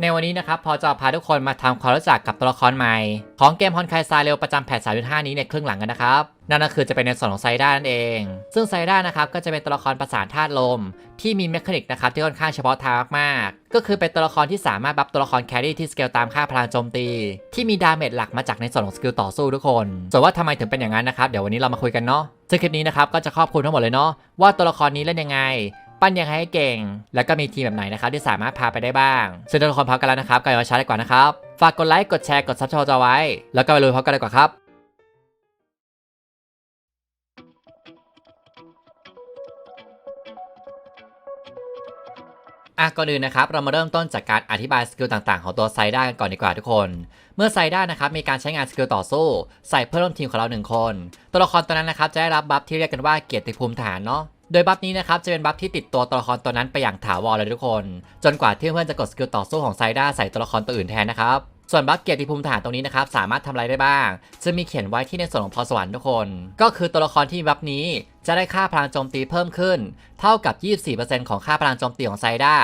ในวันนี้นะครับพอจะพาทุกคนมาทำความรู้จักกับตัวละครใหม่ ของเกมฮอนไคซาเร็วประจำแพท3.5 นี้ในครึ่งหลังกันนะครับ นั่นก็คือจะเป็นในส่วนของไซด้านั่นเอง ซึ่งไซด้านะครับก็จะเป็นตัวละครประสานธาตุลม ที่มีเมคานิกนะครับที่ค่อนข้างเฉพาะทางมากๆ ก็คือเป็นตัวละครที่สามารถบัฟตัวละครแครี่ที่สเกลตามค่าพลังโจมตี ที่มีดาเมจหลักมาจากในส่วนของสกิลต่อสู้ทุกคนส่วนว่าทำไมถึงเป็นอย่างนั้นนะครับเดี๋ยววันนี้เรามาคุยกันเนาะซึ่งคลิปนี้นะครับก็จะครอบคลุมทั้งหมดเลยเนาะว่าตัวละครนี้เล่นยังไง ปั้นยังไงให้เก่ง แล้วก็มีทีมแบบไหนนะครับที่สามารถพาไปได้บ้าง ซึ่งตัวละครพร้อมกันแล้วนะครับก็อย่ามาช้าดีกว่านะครับ ฝากกดไลค์กดแชร์กดซับสไครต์เอาไว้ แล้วก็ไปลุยพร้อมกันเลยกว่าครับอะก่อนอื่นนะครับเรามาเริ่มต้นจากการอธิบายสกิลต่างๆ ของตัวไซด้ากันก่อนดีกว่าทุกคน เมื่อไซด้านะครับมีการใช้งานสกิลต่อสู้ ใส่เพื่อนร่วมทีมของเราหนึ่งคน ตัวละครตัวนั้นนะครับจะได้รับบัฟที่เรียกกันว่าเกียรติภูมิฐานเนาะ โดยบัฟนี้นะครับจะเป็นบัฟที่ติดตัวตัวละครตัวนั้นไปอย่างถาวรเลยทุกคน จนกว่าที่เพื่อนจะกดสกิลต่อสู้ของไซด้าใส่ตัวละครตัวอื่นแทนนะครับส่วนบัฟเกียรติภูมิฐานตรงนี้นะครับสามารถทำอะไรได้บ้าง จะมีเขียนไว้ที่ในส่วนของพรสวรรค์ทุกคน ก็คือตัวละครที่บัฟนี้จะได้ค่าพลังโจมตีเพิ่มขึ้น เท่ากับ 24%ของค่าพลังโจมตีของไซด้า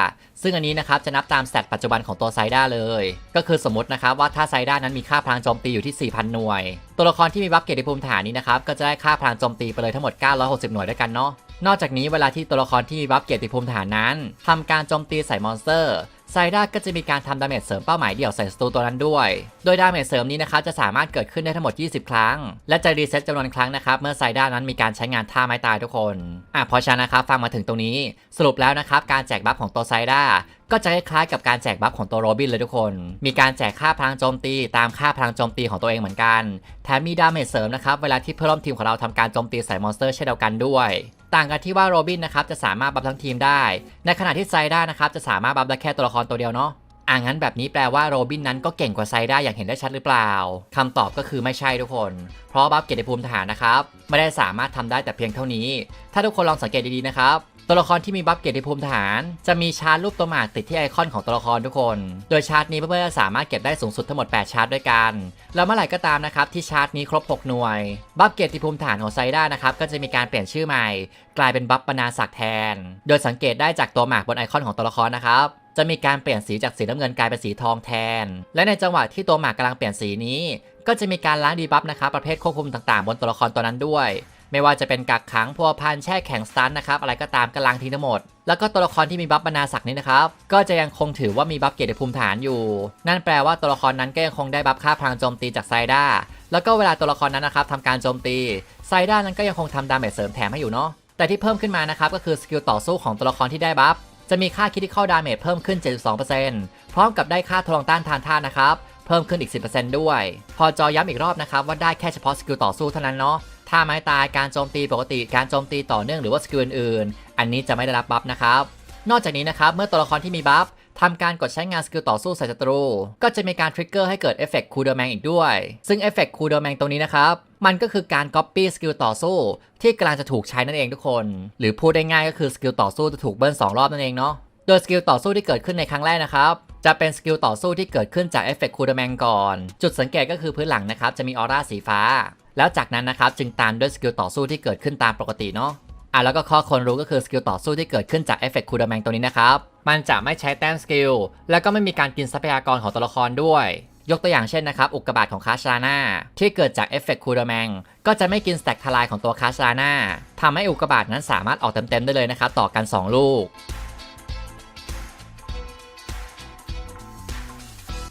ซึ่งอันนี้นะครับจะนับตามสแตปัจจุบันของตัวไซด้าเลย ก็คือสมมตินะครับว่าถ้าไซด้านั้นมีค่าพลังโจมตีอยู่ที่ 4,000 หน่วย ตัวละครที่มีบัฟเกียรติภูมิฐานนี้นะครับก็จะได้ค่าพลังโจมตีไปเลยทั้งหมด 960 หน่วยด้วยกันเนาะ นอกจากนี้เวลาที่ตัวละครที่มีบัฟเกียรติภูมิฐานนั้นทำการโจมตีใส่มอนสเตอร์ไซด้าก็จะมีการทำดาเมจเสริมเป้าหมายเดี่ยวใส่ศัตรูตัวนั้นด้วย โดยดาเมจเสริมนี้นะครับจะสามารถเกิดขึ้นได้ทั้งหมด 20 ครั้ง และจะรีเซ็ตจำนวนครั้งนะครับเมื่อไซด้านั้นมีการใช้งานท่าไม้ตายทุกคนอะเพราะฉะนั้นะครับฟังมาถึงตรงนี้ สรุปแล้วนะครับการแจกบัฟของตัวไซด้าก็จะคล้ายๆกับการแจกบัฟของตัวโรบินเลยทุกคน มีการแจกค่าพลังโจมตีตามค่าพลังโจมตีของตัวเองเหมือนกัน แถมมีดาเมจเสริมนะครับเวลาที่เพื่อนร่วมทีมของเราทำการโจมตีใส่มอนสเตอร์เช่นเดียวกันด้วย ต่างกันที่ว่าโรบินนะครับจะสามารถบัฟทั้งทีมได้ ในขณะที่ไซด้านะครับจะสามารถบัฟได้แค่ตัวละครตัวเดียวเนาะอ่างั้นแบบนี้แปลว่าโรบินนั้นก็เก่งกว่าไซด้าอย่างเห็นได้ชัดหรือเปล่าคำตอบก็คือไม่ใช่ทุกคน เพราะบัฟเกียรติภูมิทหารนะครับไม่ได้สามารถทำได้แต่เพียงเท่านี้ ถ้าทุกคนลองสังเกตดีๆนะครับ ตัวละครที่มีบัฟเกียรติภูมิทหาร จะมีชาร์ตรูปตัวหมากติดที่ไอคอนของตัวละครทุกคน โดยชาร์ตนี้เพื่อนๆจะสามารถเก็บได้สูงสุดทั้งหมด 8 ชาร์ตด้วยกัน แล้วเมื่อไหร่ก็ตามนะครับที่ชาร์ตนี้ครบ 6 หน่วย บัฟเกียรติภูมิฐานของไซด้านะครับก็จะมีการเปลี่ยนชื่อใหม่ กลายเป็นบัฟบรรณาศักแทน โดยสังเกตได้จากตัวหมากบนไอคอนของตัวละครนะครับจะมีการเปลี่ยนสีจากสีน้ำเงินกลายเป็นสีทองแทน และในจังหวะที่ตัวหมากกำลังเปลี่ยนสีนี้ ก็จะมีการล้างดีบัฟนะครับประเภทควบคุมต่างๆ บนตัวละครตัวนั้นด้วย ไม่ว่าจะเป็นกักขังพัวพันแช่แข็งสตันนะครับอะไรก็ตามก็ล้างทิ้งทั้งหมด แล้วก็ตัวละครที่มีบัฟบรรณาศักดิ์นี้นะครับก็จะยังคงถือว่ามีบัฟเกียรติภูมิฐานอยู่ นั่นแปลว่าตัวละครนั้นก็ยังคงได้บัฟค่าพลังโจมตีจากไซด้าแล้วก็เวลาตัวละครนั้นนะครับทำการโจมตีไซด้านั้นก็ยังคงทำดาเมจเสริมแถมให้อยู่เนาะแต่ที่เพิ่มขึ้นมานะครับก็คือสกิลต่อสู้ของตัวละครที่ได้บัฟจะมีค่า critical damage เพิ่มขึ้น 72%พร้อมกับได้ค่าทดลองต้านทานท่านะครับ เพิ่มขึ้นอีก 10%ด้วย พอจอย้ำอีกรอบนะครับว่าได้แค่เฉพาะสกิลต่อสู้เท่านั้นเนาะ ถ้าไม้ตายการโจมตีปกติการโจมตีต่อเนื่องหรือว่าสกิลอื่นๆอันนี้จะไม่ได้รับบัฟนะครับ นอกจากนี้นะครับเมื่อตัวละครที่มีบัฟทำการกดใช้งานสกิลต่อสู้ใส่ศัตรู ก็จะมีการทริกเกอร์ให้เกิดเอฟเฟกต์คูเดอร์แมงอีกด้วย ซึ่งเอฟเฟกต์คูเดอร์แมงตรงนี้นะครับ มันก็คือการ Copy สกิลต่อสู้ ที่กำลังจะถูกใช้นั่นเองทุกคน หรือพูดได้ง่ายก็คือสกิลต่อสู้จะถูกเบิ้ล2รอบนั่นเองเนาะ โดยสกิลต่อสู้ที่เกิดขึ้นในครั้งแรกนะครับจะเป็นสกิลต่อสู้ที่เกิดขึ้นจากเอฟเฟกต์คูเดอร์แมงก่อน จุดสังเกตก็คือพื้นหลังนะครับจะมีออร่าสีฟ้า แล้วจากนั้นนะครับจึงตามด้วยสกิลต่อสู้ที่เกิดขึ้นตามปกติเนาะอะแล้วก็ข้อควรรู้ก็คือสกิลต่อสู้ที่เกิดขึ้นจากเอฟเฟกต์คูดาแมงตัวนี้นะครับ มันจะไม่ใช้แต้มสกิล แล้วก็ไม่มีการกินทรัพยากรของตัวละครด้วย ยกตัวอย่างเช่นนะครับ อุกกาบาตของคาชาน่าที่เกิดจากเอฟเฟกต์คูดาแมงก็จะไม่กินสแต็กทลายของตัวคาชาน่าทำให้อุกกาบาตนั้นสามารถออกเต็มๆได้เลยนะครับต่อกัน 2 ลูก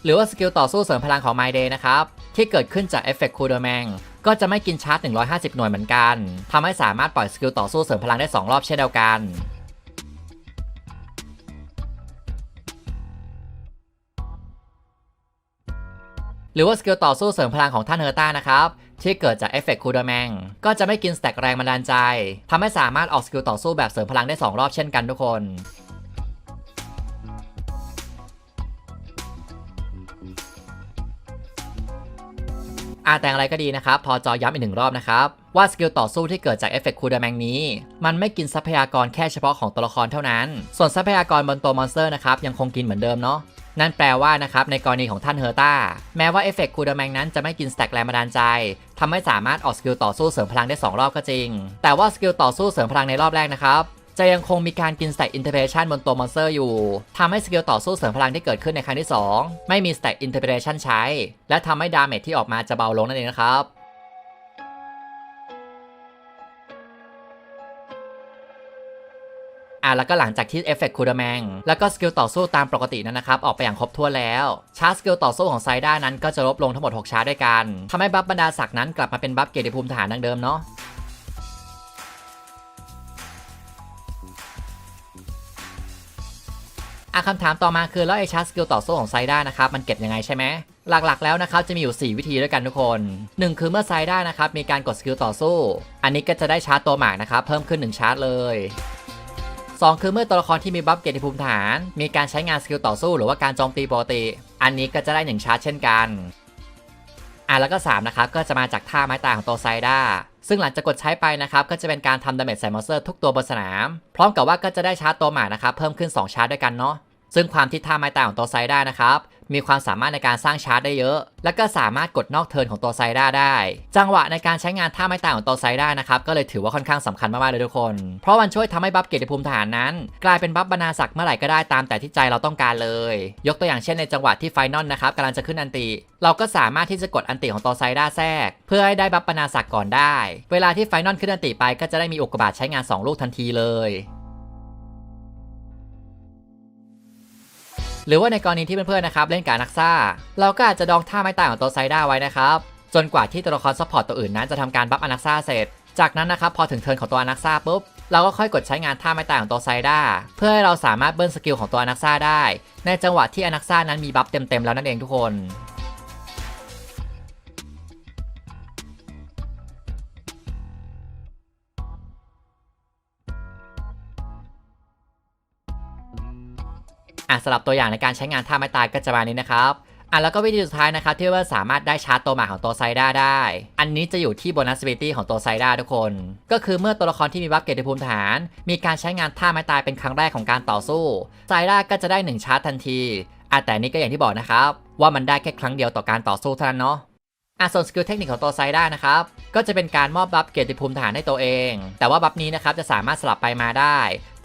หรือว่าสกิลต่อสู้เสริมพลังของ My Day นะครับที่เกิดขึ้นจากเอฟเฟกต์คูดแมง ก็จะไม่กินชาร์จ 150 หน่วยเหมือนกันทำให้สามารถปล่อยสกิลต่อสู้เสริมพลังได้ 2 รอบเช่นเดียวกันหรือว่าสกิลต่อสู้เสริมพลังของท่านเฮอร์ต้านะครับ ที่เกิดจากเอฟเฟกต์คูดอแมงก็จะไม่กินสแต็กแรงบันดาลใจทำให้สามารถออกสกิลต่อสู้แบบเสริมพลังได้ 2 รอบเช่นกันทุกคน อาแต่งอะไรก็ดีนะครับ พอจอย้ำอีกหนึ่งรอบนะครับ ว่าสกิลต่อสู้ที่เกิดจากเอฟเฟกต์คูเดแมงนี้ มันไม่กินทรัพยากรแค่เฉพาะของตัวละครเท่านั้น ส่วนทรัพยากรบนตัวมอนสเตอร์นะครับยังคงกินเหมือนเดิมเนาะนั่นแปลว่านะครับในกรณีของท่านเฮอร์ตาแม้ว่าเอฟเฟกต์คูเดแมงนั้นจะไม่กินสแต็กแรงบันดาลใจทำให้สามารถออกสกิลต่อสู้เสริมพลังได้ 2 รอบก็จริง แต่ว่าสกิลต่อสู้เสริมพลังในรอบแรกนะครับ จะยังคงมีการกินสแต็กอินเทอร์เพรชันบนตัวมอนสเตอร์อยู่ทำให้สกิลต่อสู้เสริมพลังที่เกิดขึ้นในครั้งที่ 2 ไม่มีสแต็กอินเทอร์เพรชันใช้ และทำให้ดาเมจที่ออกมาจะเบาลงนั่นเองนะครับอะแล้วก็หลังจากที่เอฟเฟกต์คูดาแมง แล้วก็สกิลต่อสู้ตามปกตินั้นนะครับ ออกไปอย่างครบถ้วนแล้ว ชาร์จสกิลต่อสู้ของไซด้านั้นก็จะลดลงทั้งหมด 6 ชาร์จด้วยกันทำให้บัฟบรรดาศักดิ์นั้นกลับมาเป็นบัฟเกียรติภูมิทหารดังเดิมเนาะ อะคำถามต่อมาคือแล้วไอชาร์จสกิลต่อสู้ของไซด้านะครับมันเก็บยังไงใช่ไหมหลักๆแล้วนะครับจะมีอยู่ 4 วิธีด้วยกันทุกคน 1 คือเมื่อไซด้านะครับมีการกดสกิลต่อสู้ อันนี้ก็จะได้ชาร์จตัวหมากนะครับเพิ่มขึ้น 1 ชาร์จเลย2 คือเมื่อตัวละครที่มีบัฟเกียรติภูมิฐาน มีการใช้งานสกิลต่อสู้หรือว่าการโจมตีปกติ อันนี้ก็จะได้ 1 ชาร์จเช่นกันอะแล้วก็3นะครับก็จะมาจากท่าไม้ตายของตัวไซด้า ซึ่งหลังจากกดใช้ไปนะครับก็จะเป็นการทำดาเมจใส่มอนสเตอร์ทุกตัวบนสนาม พร้อมกับว่าก็จะได้ชาร์จตัวหมานะครับเพิ่มขึ้น 2 ชาร์จด้วยกันเนาะซึ่งความที่ท่าไม้ตายของตัวไซด้นะครับ มีความสามารถในการสร้างชาร์จได้เยอะ และก็สามารถกดนอกเทิร์นของตัวไซด้าได้ จังหวะในการใช้งานท่าไม้ตายของตัวไซด้านะครับก็เลยถือว่าค่อนข้างสำคัญมากๆเลยทุกคน เพราะมันช่วยทำให้บัฟเกียรติภูมิทหารนั้น กลายเป็นบัฟบรรณาศักดิ์เมื่อไหร่ก็ได้ตามแต่ที่ใจเราต้องการเลย ยกตัวอย่างเช่นในจังหวะที่ไฟนอลนะครับกำลังจะขึ้นอันติเราก็สามารถที่จะกดอันติของตัวไซด้าแทรก เพื่อให้ได้บัฟบรรณาศักดิ์ก่อนได้ เวลาที่ไฟนอลขึ้นอันติไปก็จะได้มีอุกกาบาตใช้งานสองลูกทันทีเลย หรือว่าในกรณีที่เพื่อนๆนะครับเล่นการนักซ่า เราก็อาจจะดองท่าไม้ตายของตัวไซด้าไว้นะครับจนกว่าที่ตัวละครซัพพอร์ตตัวอื่นนั้นจะทำการบัฟอนักซ่าเสร็จ จากนั้นนะครับพอถึงเทิร์นของตัวอนักซ่าปุ๊บเราก็ค่อยกดใช้งานท่าไม้ตายของตัวไซด้าเพื่อให้เราสามารถเบิ้ลสกิลของตัวอนักซ่าได้ ในจังหวะที่อนักซ่านั้นมีบัฟเต็มๆแล้วนั่นเองทุกคน อะสำหรับตัวอย่างในการใช้งานท่าไม้ตายก็จะมานี้นะครับอะแล้วก็วิธีสุดท้ายนะครับที่ว่าสามารถได้ชาร์จตัวหมาของตัวไซด้าได้ อันนี้จะอยู่ที่โบนัส ability ของตัวไซด้าทุกคน ก็คือเมื่อตัวละครที่มีบัฟเกียรติภูมิฐาน มีการใช้งานท่าไม้ตายเป็นครั้งแรกของการต่อสู้ไซด้าก็จะได้ 1 ชาร์จทันทีอะแต่นนี้ก็อย่างที่บอกนะครับ ว่ามันได้แค่ครั้งเดียวต่อการต่อสู้เท่านั้นเนาะอะส่วนสกิลเทคนิคของตัวไซด้านะครับก็จะเป็นการมอบบัฟเกียรติภูมิฐานให้ตัวเอง แต่ว่าบัฟนี้นะครับจะสามารถสลับไปมาได้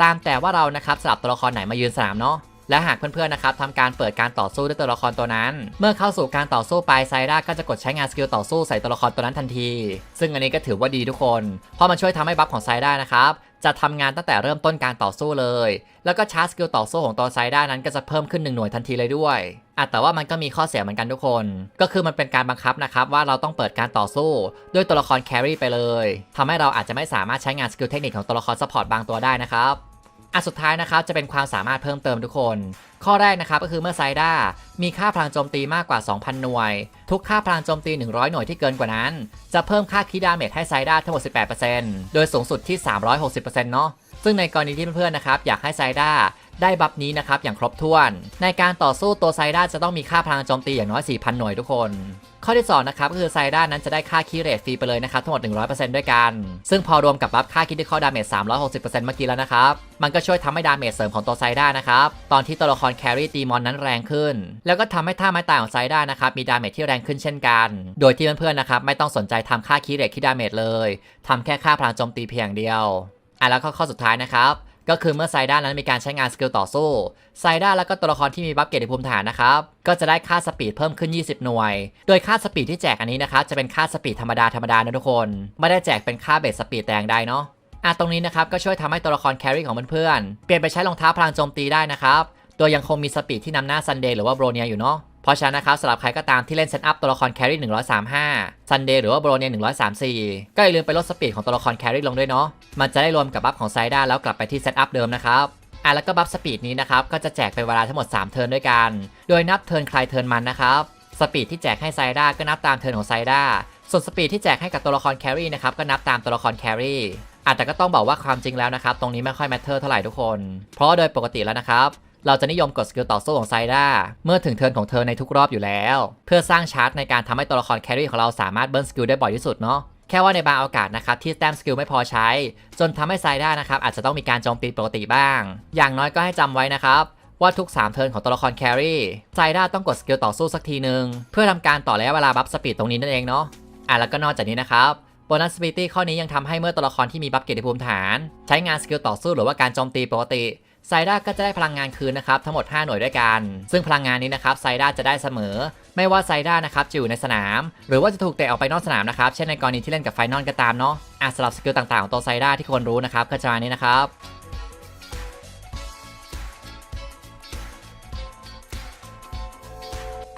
ตามแต่ว่าเรานะครับสลับตัวละครไหนมายืนสนามเนาะ และหากเพื่อนๆนะครับทำการเปิดการต่อสู้ด้วยตัวละครตัวนั้น เมื่อเข้าสู่การต่อสู้ไปไซด้าก็จะกดใช้งานสกิลต่อสู้ใส่ตัวละครตัวนั้นทันที ซึ่งอันนี้ก็ถือว่าดีทุกคน เพราะมันช่วยทำให้บัฟของไซด้านะครับจะทำงานตั้งแต่เริ่มต้นการต่อสู้เลย แล้วก็ชาร์จสกิลต่อสู้ของตัวไซด้านั้นก็จะเพิ่มขึ้น1หน่วยทันทีเลยด้วยอะแต่ว่ามันก็มีข้อเสียเหมือนกันทุกคน ก็คือมันเป็นการบังคับนะครับว่าเราต้องเปิดการต่อสู้ด้วยตัวละครแครี่ไปเลยทำให้เราอาจจะไม่สามารถใช้งานสกิลเทคนิคของตัวละครซัพพอร์ตบางตัวได้นะครับ อันสุดท้ายนะครับจะเป็นความสามารถเพิ่มเติมทุกคน ข้อแรกนะครับก็คือเมื่อไซด้ามีค่าพลังโจมตีมากกว่า 2,000 หน่วย ทุกค่าพลังโจมตี 100 หน่วยที่เกินกว่านั้น จะเพิ่มค่าคีดาเมจให้ไซด้าทั้งหมด 18%โดยสูงสุดที่ 360%เนาะซึ่งในกรณีที่เพื่อนๆนะครับอยากให้ไซด้า ได้บัฟนี้นะครับอย่างครบถ้วน ในการต่อสู้ตัวไซด้าจะต้องมีค่าพลังโจมตีอย่างน้อย 4,000 หน่วยทุกคน ข้อที่2นะครับก็คือไซด้านั้นจะได้ค่าคีเรทฟรีไปเลยนะครับทั้งหมด 100%ด้วยกัน ซึ่งพอรวมกับบัฟค่าคิดที่ข้อดาเมจ360%เมื่อกี้แล้วนะครับ มันก็ช่วยทำให้ดาเมจเสริมของตัวไซด้านะครับตอนที่ตัวละครแครี่ตีมอนนั้นแรงขึ้น แล้วก็ทำให้ท่าไม้ตายของไซด้านะครับมีดาเมจที่แรงขึ้นเช่นกัน โดยที่เพื่อนๆนะครับไม่ต้องสนใจทำค่าคีเรทคิดดาเมจเลยทำแค่ค่าพลังโจมตีเพียงเดียวอะแล้วข้อสุดท้ายนะครับ ก็คือเมื่อไซด้านั้นมีการใช้งานสกิลต่อสู้ไซด้าแล้วก็ตัวละครที่มีบัฟเกียรติภูมิฐานนะครับก็จะได้ค่าสปีดเพิ่มขึ้น 20 หน่วย โดยค่าสปีดที่แจกอันนี้นะครับจะเป็นค่าสปีดธรรมดาธรรมดานะทุกคน ไม่ได้แจกเป็นค่าเบสสปีดแต่อย่างใดเนาะอะตรงนี้นะครับก็ช่วยทำให้ตัวละครแครี่ของเพื่อนๆเปลี่ยนไปใช้รองเท้าพลังโจมตีได้นะครับโดยยังคงมีสปีดที่นำหน้าซันเดย์หรือว่าโบรเนียอยู่เนาะ เพราะฉะนั้นนะครับสำหรับใครก็ตามที่เล่นเซตอัพตัวละครแครี่135ซันเดย์หรือว่าโบรเนีย134 ก็อย่าลืมไปลดสปีดของตัวละครแครี่ลงด้วยเนาะมันจะได้รวมกับบัฟของไซด้าแล้วกลับไปที่เซตอัพเดิมนะครับอะแล้วก็บัฟสปีดนี้นะครับก็จะแจกเป็นเวลาทั้งหมด 3 เทิร์นด้วยกัน โดยนับเทิร์นใครเทิร์นมันนะครับสปีดที่แจกให้ไซด้าก็นับตามเทิร์นของไซด้าส่วนสปีดที่แจกให้กับตัวละครแครี่นะครับก็นับตามตัวละครแครี่อาจจะก็ต้องบอกว่าความจริงแล้วนะครับ ตรงนี้ไม่ค่อยแมทเทอร์เท่าไหร่ทุกคน เพราะโดยปกติแล้วนะครับ เราจะนิยมกดสกิลต่อสู้ของไซด้าเมื่อถึงเทิร์นของเธอในทุกรอบอยู่แล้ว เพื่อสร้างชาร์จในการทำให้ตัวละครแครี่ของเราสามารถเบิร์นสกิลได้บ่อยที่สุดเนาะแค่ว่าในบางโอกาสนะครับที่แต้มสกิลไม่พอใช้ จนทำให้ไซด้านะครับอาจจะต้องมีการโจมตีปกติบ้าง อย่างน้อยก็ให้จำไว้นะครับว่าทุก 3 เทิร์นของตัวละครแครี่ไซด้าต้องกดสกิลต่อสู้สักทีหนึ่งเพื่อทำการต่อระยะเวลาบัฟสปีดตรงนี้นั่นเองเนาะอะแล้วก็นอกจากนี้นะครับโบนัสสปีตี้ข้อนี้ยังทำให้เมื่อตัวละครที่มีบัฟเกียรติภูมิฐาน ใช้งานสกิลต่อสู้หรือว่าการโจมตีปกติ ไซด้าก็จะได้พลังงานคืนนะครับทั้งหมด 5 หน่วยด้วยกัน ซึ่งพลังงานนี้นะครับไซด้าจะได้เสมอ ไม่ว่าไซด้านะครับจะอยู่ในสนาม หรือว่าจะถูกเตะออกไปนอกสนามนะครับ เช่นในกรณีที่เล่นกับไฟนอลก็ตามเนาะอะสำหรับสกิลต่างๆของตัวไซด้าที่ควรรู้นะครับก็จะมานี้นะครับ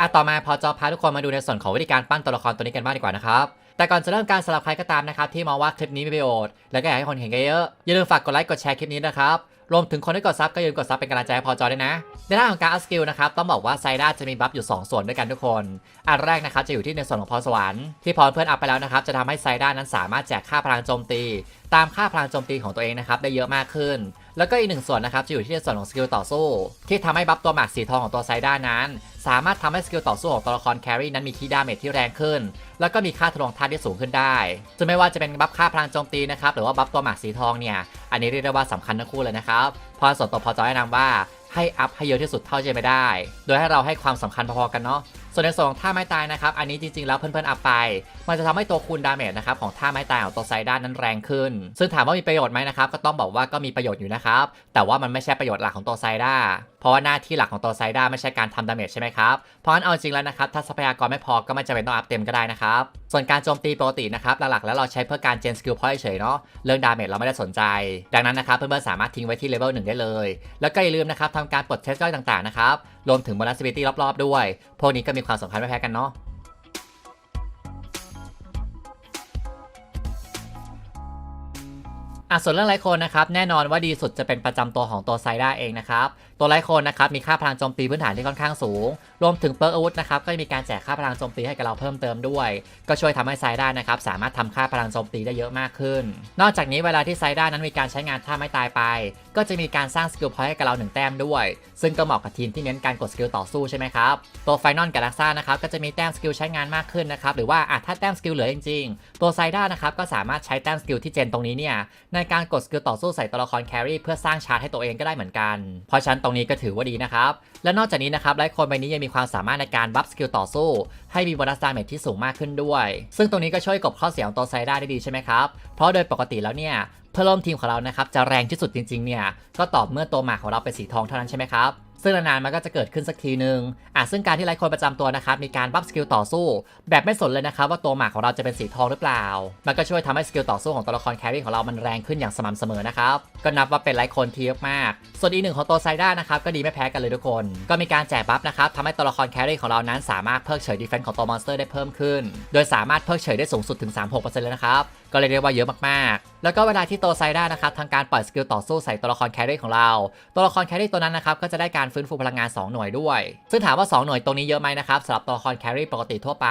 อะต่อมาพอจะพาทุกคนมาดูในส่วนของวิธีการปั้นตัวละครตัวนี้กันบ้างดีกว่านะครับแต่ก่อนจะเริ่มการสำหรับใครก็ตามนะครับที่มองว่าคลิปนี้มีประโยชน์แล้วก็อยากให้คนเห็นกันเยอะอย่าลืมฝากกดไลค์กดแชร์คลิปนี้นะครับ รวมถึงคนที่กดซับก็อย่าลืมกดซับเป็นกำลังใจให้พอจอด้วยนะ ในด้านของการอัพสกิลนะครับต้องบอกว่าไซด้าจะมีบัฟอยู่ 2 ส่วนด้วยกันทุกคน อันแรกนะครับจะอยู่ที่ในส่วนของพรสวรรค์ที่พรเพื่อนอัพไปแล้วนะครับจะทำให้ไซด้านั้นสามารถแจกค่าพลังโจมตี ตามค่าพลังโจมตีของตัวเองนะครับได้เยอะมากขึ้น แล้วก็อีกหนึ่งส่วนนะครับจะอยู่ที่ในส่วนของสกิลต่อสู้ ที่ทำให้บัฟตัวหมากสีทองของตัวไซด้านั้น สามารถทำให้สกิลต่อสู้ของตัวละครแครี่นั้นมีคีย์ดาเมจที่แรงขึ้น แล้วก็มีค่าทะลวงธาตุที่สูงขึ้นได้จะไม่ว่าจะเป็นบัฟค่าพลังโจมตีนะครับหรือว่าบัฟตัวหมากสีทองเนี่ยอันนี้เรียกได้ว่าสำคัญทั้งคู่เลยนะครับพอส่วนตัวพอจอยแนะนำว่า ให้อัพให้เยอะที่สุดเท่าที่จะไปได้ โดยให้เราให้ความสำคัญพอๆกันเนาะ ส่วนในส่วนของท่าไม้ตายนะครับ อันนี้จริงๆแล้วเพื่อนๆอัพไป มันจะทำให้ตัวคูณดาเมจนะครับของท่าไม้ตายของตัวไซด้านั้นแรงขึ้น ซึ่งถามว่ามีประโยชน์ไหมนะครับ ก็ต้องบอกว่าก็มีประโยชน์อยู่นะครับ แต่ว่ามันไม่ใช่ประโยชน์หลักของตัวไซด้า เพราะว่าหน้าที่หลักของตัวไซด้าไม่ใช่การทำดาเมจใช่ไหมครับ เพราะงั้นเอาจริงแล้วนะครับถ้าทรัพยากรไม่พอก็ไม่จำเป็นต้องอัพเต็มก็ได้นะครับส่วนการโจมตีปกตินะครับหลักๆแล้วเราใช้เพื่อการเจนสกิลพอยต์เฉยเนาะเรื่องดาเมจเราไม่ได้สนใจ ดังนั้นนะครับเพื่อนๆสามารถทิ้งไว้ที่เลเวลหนึ่งได้เลย แล้วก็อย่าลืมนะครับทำการปลดเทสย่อยต่างๆนะครับรวมถึงบอนัสบิตี้รอบๆ ด้วย พวกนี้ก็มีความสำคัญไม่แพ้กันเนาะอะส่วนเรื่องไลโคนนะครับแน่นอนว่าดีสุดจะเป็นประจำตัวของตัวไซด้าเองนะครับ ตัวไลโคนนะครับมีค่าพลังโจมตีพื้นฐานที่ค่อนข้างสูง รวมถึงเปิร์กอาวุธนะครับก็จะมีการแจกค่าพลังโจมตีให้กับเราเพิ่มเติมด้วย ก็ช่วยทำให้ไซด้านะครับสามารถทำค่าพลังโจมตีได้เยอะมากขึ้น นอกจากนี้เวลาที่ไซด้านั้นมีการใช้งานท่าไม่ตายไป ก็จะมีการสร้างสกิลพอยต์ให้กับเราหนึ่งแต้มด้วย ซึ่งก็เหมาะกับทีมที่เน้นการกดสกิลต่อสู้ใช่ไหมครับตัวไฟนอลกับลักซ่านะครับก็จะมีแต้มสกิลใช้งานมากขึ้นนะครับหรือว่าอะถ้าแต้มสกิลเหลือจริงๆตัวไซด้านะครับก็สามารถใช้แต้มสกิลที่เจนตรงนี้เนี่ยในการกดสกิลต่อสู้ใส่ตัวละครแครี่เพื่อสร้างชาร์จให้ตัวเองก็ได้เหมือนกันเพราะฉะนั้นตรงนี้ก็ถือว่าดีนะครับ และนอกจากนี้นะครับไลท์โคนใบนี้ยังมีความสามารถในการบัฟสกิลต่อสู้ ให้มีโบนัสดาเมจที่สูงมากขึ้นด้วย ซึ่งตรงนี้ก็ช่วยกบข้อเสียของตัวไซด้าได้ดีใช่ไหมครับ เพราะโดยปกติแล้วเนี่ยเพื่อนร่วมทีมของเรานะครับจะแรงที่สุดจริงๆเนี่ยก็ตอบเมื่อตัวหมากของเราเป็นสีทองเท่านั้นใช่ไหมครับ ซึ่งนานๆมันก็จะเกิดขึ้นสักทีหนึ่งอะซึ่งการที่ไลท์โคนประจำตัวนะครับมีการบัฟสกิลต่อสู้ แบบไม่สนเลยนะครับว่าตัวหมากของเราจะเป็นสีทองหรือเปล่า มันก็ช่วยทำให้สกิลต่อสู้ของตัวละครแครี่ของเรามันแรงขึ้นอย่างสม่ำเสมอนะครับก็นับว่าเป็นไลท์โคนที่เยอะมากส่วนอีกหนึ่งของตัวไซด้านะครับก็ดีไม่แพ้กันเลยทุกคน ก็มีการแจกบัฟนะครับทำให้ตัวละครแครี่ของเรานั้นสามารถเพิกเฉยดีเฟนส์ของตัวมอนสเตอร์ได้เพิ่มขึ้น โดยสามารถเพิกเฉยได้สูงสุดถึง 36%เลยนะครับก็เรียกว่าเยอะมาก แล้วก็เวลาที่ตัวไซด้านะครับทางการปล่อยสกิลต่อสู้ใส่ตัวละครแครี่ของเรา ตัวละครแครี่ตัวนั้นนะครับก็จะได้การฟื้นฟูพลังงาน 2 หน่วยด้วย ซึ่งถามว่า 2 หน่วยตรงนี้เยอะไหมนะครับสำหรับตัวละครแครี่ปกติทั่วไป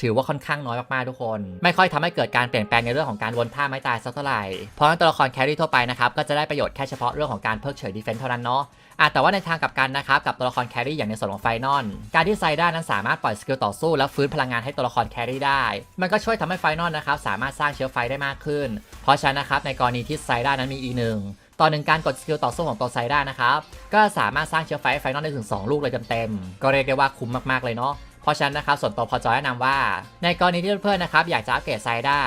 ถือว่าค่อนข้างน้อยมากๆทุกคน ไม่ค่อยทำให้เกิดการเปลี่ยนแปลงในเรื่องของการวนท่าไม้ตายสักเท่าไหร่เพราะงั้นตัวละครแครี่ทั่วไปนะครับก็จะได้ประโยชน์แค่เฉพาะเรื่องของการเพิกเฉยดีเฟนส์เท่านั้นเนาะ อะแต่ว่าในทางกลับกันนะครับกับตัวละครแครี่อย่างในส่วนของไฟนอลการที่ไซด้านั้นสามารถปล่อยสกิลต่อสู้แล้วฟื้นพลังงานให้ตัวละครแครี่ได้ มันก็ช่วยทำให้ไฟนอลนะครับสามารถสร้างเชื้อไฟได้มากขึ้น เพราะฉะนั้นนะครับในกรณีที่ไซด้านั้นมีอีหนึ่งต่อหนึ่งการกดสกิลต่อสู้ของตัวไซด้านะครับก็สามารถสร้างเชื้อไฟไฟนอลได้ถึง 2 ลูกเลยเต็มๆก็เรียกได้ว่าคุ้มมากๆเลยเนาะเพราะฉะนั้นนะครับส่วนตัวพอจอยแนะนำว่า ในกรณีที่เพื่อนๆนะครับอยากจะอัปเกรดไซด้า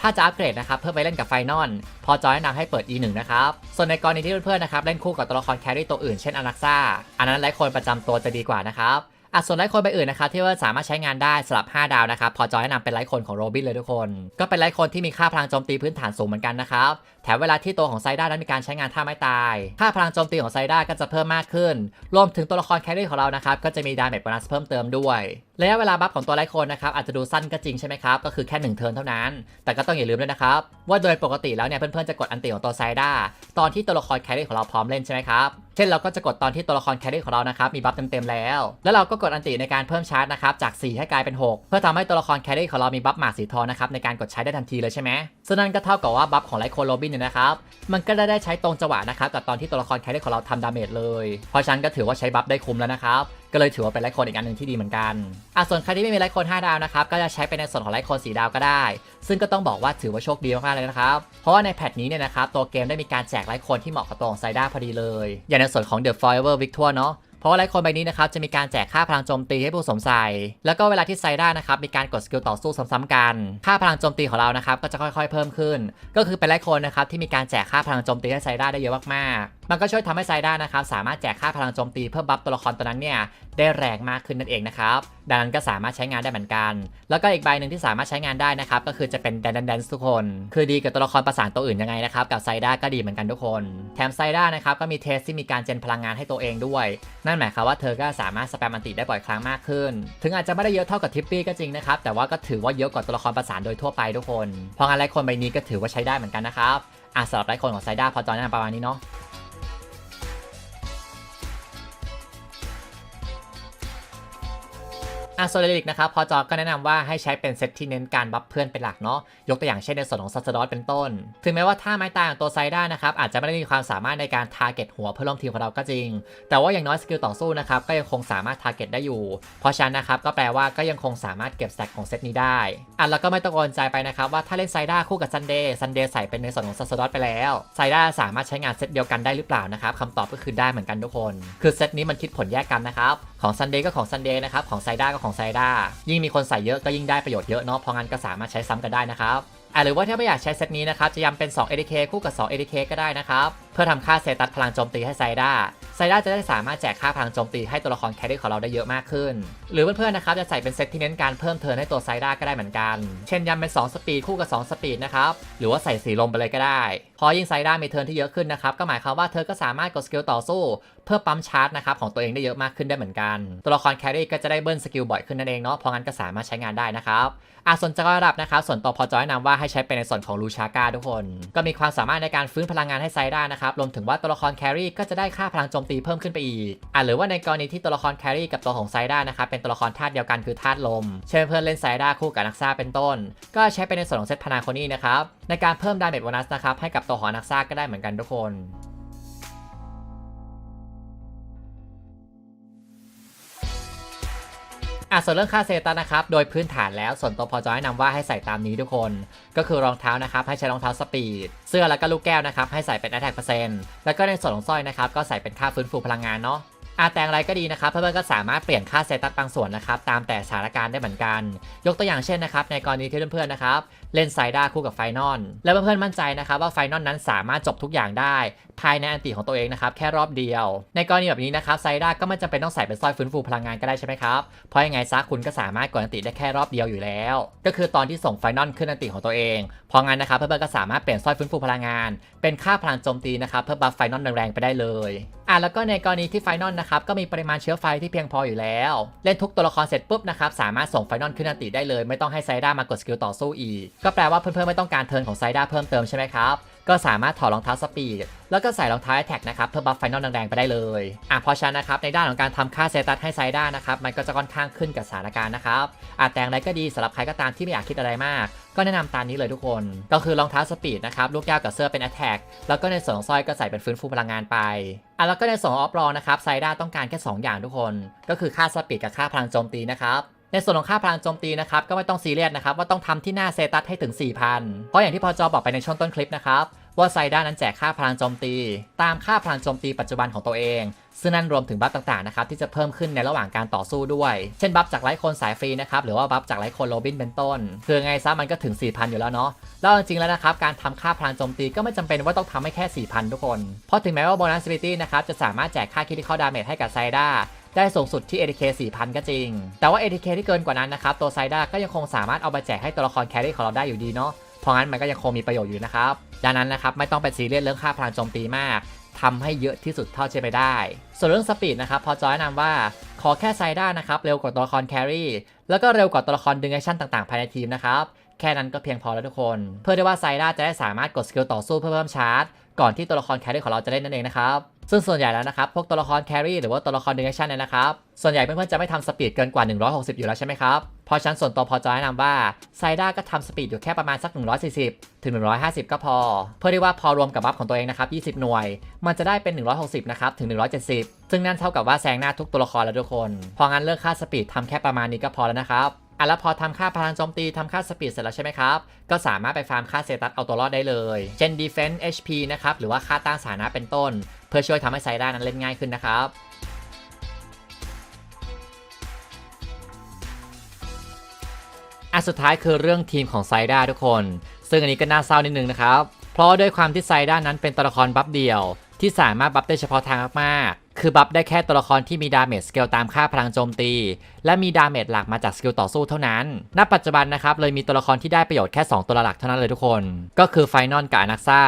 ถ้าจะอัปเกรดนะครับเพื่อไปเล่นกับไฟนอลพอจอยแนะนำให้เปิด E1 นะครับส่วนในกรณีที่เพื่อนๆนะครับเล่นคู่กับตัวละครแครี่ตัวอื่นเช่นอนักซ่าอันนั้นหลายคนประจำตัวจะดีกว่านะครับ อะส่วนไลท์คนไปอื่นนะครับที่ว่าสามารถใช้งานได้สำหรับ 5 ดาวนะครับพอจอยแนะนำเป็นไลท์คนของโรบินเลยทุกคน ก็เป็นไลท์คนที่มีค่าพลังโจมตีพื้นฐานสูงเหมือนกันนะครับแถมเวลาที่ตัวของไซด้านั้นมีการใช้งานท่าไม้ตาย ค่าพลังโจมตีของไซด้าก็จะเพิ่มมากขึ้น รวมถึงตัวละครแครี่ของเรานะครับ ก็จะมีดาเมจโบนัสเพิ่มเติมด้วยระยะเวลาบัฟของตัวไลท์คนนะครับอาจจะดูสั้นก็จริงใช่ไหมครับ ก็คือแค่1เทิร์นเท่านั้น แต่ก็ต้องอย่าลืมด้วยนะครับ ว่าโดยปกติแล้วเนี่ยเพื่อนๆจะกดอันติของตัวไซด้าตอนที่ตัวละครแครี่ของเราพร้อมเล่นใช่ไหมครับ เช่นเราก็จะกดตอนที่ตัวละครแครี่ของเรานะครับมีบัฟเต็มๆแล้ว แล้วเราก็กดอันติในการเพิ่มชาร์จนะครับจาก 4 ให้กลายเป็น 6 เพื่อทำให้ตัวละครแครี่ของเรามีบัฟหมากสีทองนะครับในการกดใช้ได้ทันทีเลยใช่ไหมซึ่งนั่นก็เท่ากับว่าบัฟของไลคโคโรบินเนี่ยนะครับมันก็ได้ใช้ตรงจังหวะนะครับกับตอนที่ตัวละครแครี่ของเราทำดาเมจเลย เพราะฉะนั้นก็ถือว่าใช้บัฟได้คุ้มแล้วนะครับ ก็เลยถือว่าเป็นไลท์โคนอีกอันหนึ่งที่ดีเหมือนกันอะส่วนใครที่ไม่มีไลท์โคน5ดาวนะครับก็จะใช้ไปในส่วนของไลท์โคน4ดาวก็ได้ ซึ่งก็ต้องบอกว่าถือว่าโชคดีมากๆเลยนะครับเพราะว่าในแพทนี้เนี่ยนะครับตัวเกมได้มีการแจกไลท์โคนที่เหมาะกับตัวของไซด้าพอดีเลย อย่างในส่วนของ The Forever Victor เนาะเพราะว่าไลฟ์โคนใบนี้นะครับจะมีการแจกค่าพลังโจมตีให้ผู้สวมใส่ แล้วก็เวลาที่ไซด้านะครับมีการกดสกิลต่อสู้ซ้ำๆกัน ค่าพลังโจมตีของเรานะครับก็จะค่อยๆเพิ่มขึ้น ก็คือเป็นไลฟ์โคนนะครับที่มีการแจกค่าพลังโจมตีให้ไซด้าได้เยอะมากๆ มันก็ช่วยทำให้ไซด้านะครับสามารถแจกค่าพลังโจมตีเพื่อบัฟตัวละครตัวนั้นเนี่ยได้แรงมากขึ้นนั่นเองนะครับดังนั้นก็สามารถใช้งานได้เหมือนกัน แล้วก็อีกใบหนึ่งที่สามารถใช้งานได้นะครับก็คือจะเป็นแดนแดนทุกคน คือดีกับตัวละครประสานตัวอื่นยังไงนะครับกับไซด้าก็ดีเหมือนกันทุกคน แถมไซด้านะครับก็มีเทสที่มีการเจนพลังงานให้ตัวเองด้วย นั่นหมายความว่าเธอก็สามารถสแปมอันติได้บ่อยครั้งมากขึ้น ถึงอาจจะไม่ได้เยอะเท่ากับทิปปี้ก็จริงนะครับแต่ว่าก็ถือว่าเยอะกว่าตัวละครประสานโดยทั่วไปทุกคน เพราะงั้นไลฟ์คนใบนี้ก็ถือว่าใช้ได้เหมือนกันนะครับอะสำหรับไลฟ์คนของไซด้าพอจอยแนะนประมาณนี้เนาะ อะโซลิดิกนะครับพอจอก็แนะนำว่าให้ใช้เป็นเซตที่เน้นการบัฟเพื่อนเป็นหลักเนาะยกตัวอย่างเช่นในส่วนของซัสดอสเป็นต้น ถึงแม้ว่าท่าไม้ตายของตัวไซด้านะครับอาจจะไม่ได้มีความสามารถในการทาร์เก็ตหัวเพื่อนร่วมทีมของเราก็จริง แต่ว่าอย่างน้อยสกิลต่อสู้นะครับก็ยังคงสามารถทาร์เก็ตได้อยู่ เพราะฉะนั้นนะครับก็แปลว่าก็ยังคงสามารถเก็บแซกของเซตนี้ได้อะแล้วก็ไม่ต้องกังวลใจไปนะครับว่าถ้าเล่นไซด้าคู่กับซันเดย์ซันเดย์ใส่เป็นในส่วนของซัสดอสไปแล้วไซด้าสามารถใช้งานเซตเดียวกันได้หรือเปล่านะครับคำตอบก็คือได้เหมือนกันทุกคน คือเซตนี้มันคิดผลแยกกันนะครับ ของซันเดย์ก็ของซันเดย์นะครับ ของไซด้าก็ของไซด้ายิ่งมีคนใส่เยอะก็ยิ่งได้ประโยชน์เยอะเนาะเพราะงั้นก็สามารถใช้ซ้ำกันได้นะครับอะหรือว่าถ้าไม่อยากใช้เซตนี้นะครับ จะย้ำเป็น 2 ADK คู่กับ 2 ADK ก็ได้นะครับ เพื่อทำค่าเซตัสพลังโจมตีให้ไซด้าไซด้าจะได้สามารถแจกค่าพลังโจมตีให้ตัวละครแครี่ของเราได้เยอะมากขึ้น หรือเพื่อนๆนะครับ จะใส่เป็นเซตที่เน้นการเพิ่มเทิร์นให้ตัวไซด้าก็ได้เหมือนกัน เช่นย้ำเป็น 2 สปีดคู่กับ 2 สปีดนะครับ หรือว่าใส่สีลมไปเลยก็ได้พอยิ่งไซด้ามีเทิร์นที่เยอะขึ้นนะครับก็หมายความว่าเธอก็สามารถกดสกิลต่อสู้ เพื่อปั๊มชาร์จนะครับของตัวเองได้เยอะมากขึ้นได้เหมือนกัน ตัวละครแครี่ก็จะได้เบิ้ลสกิลบ่อยขึ้นนั่นเองเนาะเพราะงั้นก็สามารถใช้งานได้นะครับอะส่วนจะระดับนะครับส่วนตัวพอจอยแนะนำว่าให้ใช้เป็นในส่วนของลูชาก้าทุกคน ก็มีความสามารถในการฟื้นพลังงานให้ไซด้านะครับรวมถึงว่าตัวละครแครี่ก็จะได้ค่าพลังโจมตีเพิ่มขึ้นไปอีกอะหรือว่าในกรณีที่ตัวละครแครี่กับตัวของไซด้านะครับเป็นตัวละครธาตุเดียวกันคือธาตุลม เช่นเพื่อนเล่นไซด้าคู่กับนักซ่าเป็นต้น ก็ใช้เป็นในส่วนของเซตพนาโคนี่นะครับ ในการเพิ่มดาเมจโบนัสนะครับให้กับตัวขอนักซ่าก็ได้เหมือนกันทุกคนอะส่วนเรื่องค่าเซตัสนะครับ โดยพื้นฐานแล้วส่วนตัวพอจอยแนะนำว่าให้ใส่ตามนี้ทุกคน ก็คือรองเท้านะครับให้ใช้รองเท้าสปีด เสื้อแล้วก็ลูกแก้วนะครับให้ใส่เป็น attack เปอร์เซ็นต์แล้วก็ในส่วนของสร้อยนะครับก็ใส่เป็นค่าฟื้นฟูพลังงานเนาะอาแต่งอะไรก็ดีนะครับเพื่อนๆก็สามารถเปลี่ยนค่าเซตัสบางส่วนนะครับตามแต่สถานการณ์ได้เหมือนกัน ยกตัวอย่างเช่นนะครับในกรณีที่เพื่อนๆนะครับ เล่นไซด้าคู่กับไฟนอลแล้วเพื่อนๆมั่นใจนะครับว่าไฟนอลนั้นสามารถจบทุกอย่างได้ ภายในอันติของตัวเองนะครับแค่รอบเดียว ในกรณีแบบนี้นะครับไซด้าก็ไม่จำเป็นต้องใส่เป็นสร้อยฟื้นฟูพลังงานก็ได้ใช่ไหมครับเพราะยังไงซะคุณก็สามารถกดอันติได้แค่รอบเดียวอยู่แล้ว ก็คือตอนที่ส่งไฟนอลขึ้นอันติของตัวเองเพราะงั้นนะครับเพื่อนๆก็สามารถเปลี่ยนสร้อยฟื้นฟูพลังงาน เป็นค่าพลังโจมตีนะครับเพื่อบัฟไฟนอลแรงๆไปได้เลยอะแล้วก็ในกรณีที่ไฟนอลนะครับก็มีปริมาณเชื้อไฟที่เพียงพออยู่แล้ว เล่นทุกตัวละครเสร็จปุ๊บนะครับสามารถส่งไฟนอลขึ้นอันติได้เลย ไม่ต้องให้ไซด้ามากดสกิลต่อสู้อีกก็แปลว่าเพื่อนๆไม่ต้องการเทิร์นของไซด้าเพิ่มเติมใช่ไหมครับ ก็สามารถถอดรองเท้าสปีด แล้วก็ใส่รองเท้าแท็กนะครับเพื่อบัฟไฟนอลแรงๆไปได้เลยอะเพราะฉะนั้นนะครับในด้านของการทำค่าเซตัสให้ไซด้านะครับมันก็จะค่อนข้างขึ้นกับสถานการณ์นะครับอาจแต่งอะไรก็ดีสำหรับใครก็ตามที่ไม่อยากคิดอะไรมาก ก็แนะนำตามนี้เลยทุกคน ก็คือรองเท้าสปีดนะครับลูกแก้วกับเสื้อเป็น Attack แล้วก็ในส่วนของสร้อยก็ใส่เป็นฟื้นฟูพลังงานไปอะแล้วก็ในส่วนองออฟรอนะครับไซด้าต้องการแค่2อย่างทุกคน ก็คือค่าสปีดกับค่าพลังโจมตีนะครับ ในส่วนของค่าพลังโจมตีนะครับก็ไม่ต้องซีเรียสนะครับว่าต้องทำที่หน้าเซตัสให้ถึง 4,000 เพราะอย่างที่พอจอบอกไปในช่วงต้นคลิปนะครับว่าไซด้านั้นแจกค่าพลังโจมตี ตามค่าพลังโจมตีปัจจุบันของตัวเอง ซึ่งนั่นรวมถึงบัฟต่างๆนะครับที่จะเพิ่มขึ้นในระหว่างการต่อสู้ด้วย เช่นบัฟจากไลท์คนสายฟรีนะครับหรือว่าบัฟจากไลท์คนโรบินเป็นต้น คือไงซะมันก็ถึง 4,000 อยู่แล้วเนาะแล้วจริงๆแล้วนะครับการทำค่าพลังโจมตีก็ไม่จำเป็นว่าต้องทำให้แค่ 4,000 ทุกคน เพราะถึงแม้ว่าโบนัสซิลิตี้นะครับจะสามารถแจกค่าคิดที่เข้าดาเมจให้กับไซด้า ได้สูงสุดที่ ATK 4,000 ก็จริง แต่ว่า ATK ที่เกินกว่านั้นนะครับ ตัวไซด้าก็ยังคงสามารถเอาไปแจกให้ตัวละครแครี่ของเราได้อยู่ดีเนาะ เพราะงั้นมันก็ยังคงมีประโยชน์อยู่นะครับ ดังนั้นนะครับไม่ต้องไปซีเรียสเรื่องค่าพลังโจมตีมากทำให้เยอะที่สุดเท่าที่ไปได้ ส่วนเรื่องสปีดนะครับพอจอยแนะนำว่าขอแค่ไซด้านะครับเร็วกว่าตัวละครแครี่แล้วก็เร็วกว่าตัวละครดึงแอคชั่นต่างๆภายในทีมนะครับแค่นั้นก็เพียงพอแล้วทุกคน เพื่อที่ว่าไซด้าจะได้สามารถกดสกิลต่อสู้เพื่อเพิ่มชาร์จก่อนที่ตัวละครแครี่ของเราจะเล่นนั่นเองนะครับ ซึ่งส่วนใหญ่แล้วนะครับพวกตัวละครแครี่หรือว่าตัวละครดึงแอคชั่นเนี่ยนะครับส่วนใหญ่เพื่อนๆจะไม่ทำสปีดเกินกว่า 160 อยู่แล้วใช่ไหมครับเพราะฉันส่วนตัวพอจะแนะนำว่าไซด้าก็ทำสปีดอยู่แค่ประมาณสัก 140 ถึง 150 ก็พอ เพื่อที่ว่าพอรวมกับบัฟของตัวเองนะครับ 20 หน่วย มันจะได้เป็น 160 นะครับ ถึง 170 ซึ่งนั่นเท่ากับว่าแซงหน้าทุกตัวละครแล้วทุกคน พองั้นเลือกค่าสปีดทำแค่ประมาณนี้ก็พอแล้วนะครับ อะแล้วพอทำค่าพลังโจมตีทำค่าสปีดเสร็จแล้วใช่ไหมครับ ก็สามารถไปฟาร์มค่าเซตัสเอาตัวรอดได้เลย เช่น defense HP นะครับ หรือว่าค่าต้านสานะเป็นต้น เพื่อช่วยทำให้ไซด้านั้นเล่นง่ายขึ้นนะครับอันสุดท้ายคือเรื่องทีมของไซด้าทุกคน ซึ่งอันนี้ก็น่าเศร้านิดนึงนะครับ เพราะด้วยความที่ไซด้านั้นเป็นตัวละครบัฟเดียว ที่สามารถบัฟได้เฉพาะทางมาก คือบัฟได้แค่ตัวละครที่มีดาเมจสเกลตามค่าพลังโจมตี และมีดาเมจหลักมาจากสกิลต่อสู้เท่านั้น ณ ปัจจุบันนะครับเลยมีตัวละครที่ได้ประโยชน์แค่ 2 ตัวหลักเท่านั้นเลยทุกคน ก็คือไฟนอลกับอนักซ่า